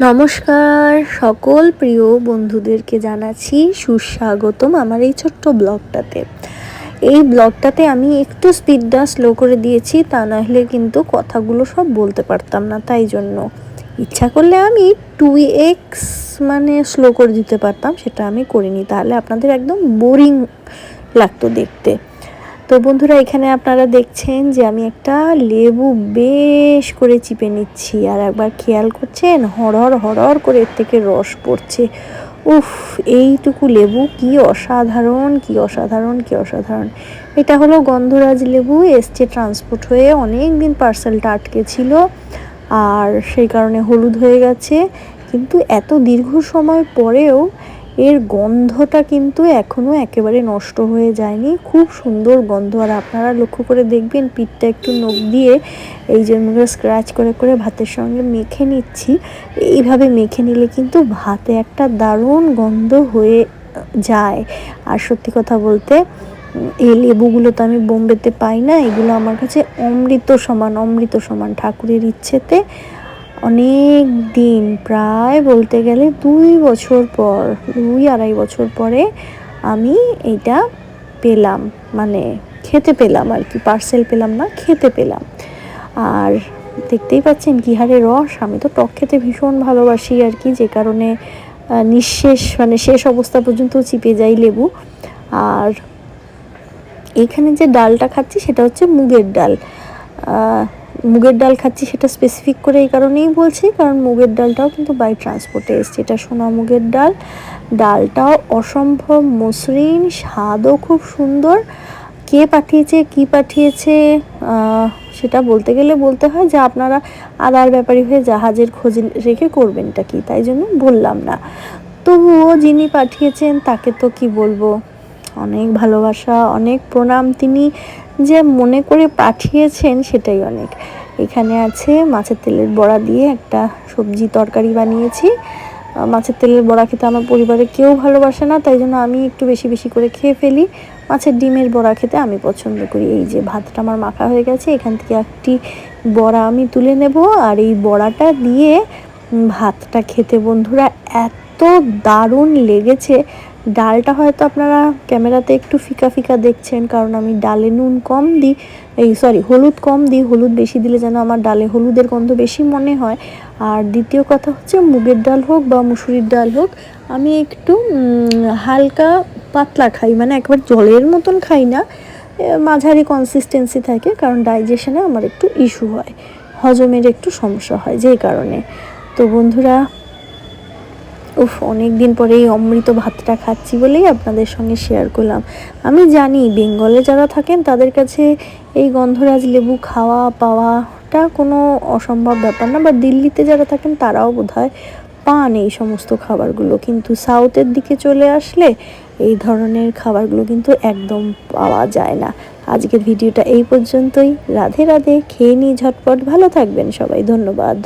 নমস্কার সকল প্রিয় বন্ধুদেরকে জানাচ্ছি সুস্বাগতম আমার এই ছোট্ট ব্লগটাতে। এই ব্লগটাতে আমি একটু স্পিডটা স্লো করে দিয়েছি, তা না হলে কিন্তু কথাগুলো সব বলতে পারতাম না, তাই জন্য। ইচ্ছা করলে আমি টু এক্স মানে স্লো করে দিতে পারতাম, সেটা আমি করিনি। তাহলে আপনাদের একদম বোরিং লাগতো দেখতে। তো বন্ধুরা, এখানে আপনারা দেখছেন যে আমি একটা লেবু বেশ করে চিপে নিচ্ছি। আর একবার খেয়াল করছেন? হরহর হরহর করে এর থেকে রস পড়ছে। উফ, এইটুকু লেবু কি অসাধারণ কি অসাধারণ কি অসাধারণ। এটা হলো গন্ধরাজ লেবু এসছে ট্রান্সপোর্ট হয়ে অনেক দিন পার্সেলটা আটকে ছিল। আর সেই কারণে হলুদ হয়ে গেছে। কিন্তু এত দীর্ঘ সময় পরেও এর গন্ধটা কিন্তু এখনও একেবারে নষ্ট হয়ে যায়নি। খুব সুন্দর গন্ধ। আর আপনারা লক্ষ্য করে দেখবেন, পিঠটা একটু নখ দিয়ে এই জন্য স্ক্র্যাচ করে করে ভাতের সঙ্গে মেখে নিচ্ছি। এইভাবে মেখে নিলে কিন্তু ভাতে একটা দারুণ গন্ধ হয়ে যায়। আর সত্যি কথা বলতে, এই লেবুগুলো তো আমি বোম্বেতে পাই না। এগুলো আমার কাছে অমৃত সমান অমৃত সমান ঠাকুরের ইচ্ছেতে। অনেক দিন, প্রায় বলতে গেলে দুই বছর পর, দুই আড়াই বছর পরে আমি এটা পেলাম মানে খেতে পেলাম আর কি পার্সেল পেলাম না, খেতে পেলাম। আর দেখতেই পাচ্ছেন কী হারে রস, আমি তো টক খেতে ভীষণ ভালোবাসি আর কি, যে কারণে নিঃশেষ মানে শেষ অবস্থা পর্যন্ত চিপে যাই লেবু। আর এখানে যে ডালটা খাচ্ছি সেটা হচ্ছে মুগের ডাল। মুগের ডাল খাচ্ছি সেটা স্পেসিফিক করে এই কারণেই বলছি, কারণ মুগের ডালটাও কিন্তু বাই ট্রান্সপোর্টে এসছে। এটা সোনা মুগের ডাল। ডালটাও অসম্ভব মসৃণ, স্বাদও খুব সুন্দর। কে পাঠিয়েছে, কি পাঠিয়েছে সেটা বলতে গেলে বলতে হয় যে আপনারা আদার ব্যাপারী হয়ে জাহাজের খোঁজ রেখে করবেনটা কি, তাই জন্য বললাম না। তবুও যিনি পাঠিয়েছেন তাকে তো কি বলব? অনেক ভালোবাসা, অনেক প্রণাম। তিনি যে মনে করে পাঠিয়েছেন সেটাই অনেক। এখানে আছে মাছের তেলের বড়া দিয়ে একটা সবজি তরকারি বানিয়েছি। মাছের তেলের বড়া খেতে আমার পরিবারে কেউ ভালোবাসে না, তাই জন্য আমি একটু বেশি বেশি করে খেয়ে ফেলি। মাছের ডিমের বড়া খেতে আমি পছন্দ করি। এই যে ভাতটা আমার মাখা হয়ে গেছে, এখান থেকে একটি বড়া আমি তুলে নেব। আর এই বড়াটা দিয়ে ভাতটা খেতে বন্ধুরা এত দারুণ লেগেছে। ডালটা হয়তো আপনারা ক্যামেরাতে একটু ফিকা ফিকা দেখছেন, কারণ আমি ডালে নুন কম দিই, এই সরি হলুদ কম দিই, হলুদ বেশি দিলে যেন আমার ডালে হলুদের গন্ধ বেশি মনে হয়। আর দ্বিতীয় কথা হচ্ছে মুগের ডাল হোক বা মুসুরির ডাল হোক, আমি একটু হালকা পাতলা খাই মানে একবার জলের মতন খাই না মাঝারি কনসিস্টেন্সি থাকে, কারণ ডাইজেশনে আমার একটু ইস্যু হয়, হজমের একটু সমস্যা হয়, যেই কারণে। তো বন্ধুরা উফ অনেক দিন পরে এই অমৃত ভাতটা খাচ্ছি বলেই আপনাদের সঙ্গে শেয়ার করলাম। আমি জানি, বেঙ্গলে যারা থাকেন, তাদের কাছে এই গন্ধরাজ লেবু খাওয়া পাওয়াটা কোনো অসম্ভব ব্যাপার না, বা দিল্লিতে যারা থাকেন, তারাও বোধ পান এই সমস্ত খাবারগুলো। কিন্তু সাউথের দিকে চলে আসলে এই ধরনের খাবারগুলো কিন্তু একদম পাওয়া যায় না। আজকের ভিডিওটা এই পর্যন্তই। রাধে রাধে, খেয়ে নিই ঝটপট। ভালো থাকবেন সবাই, ধন্যবাদ।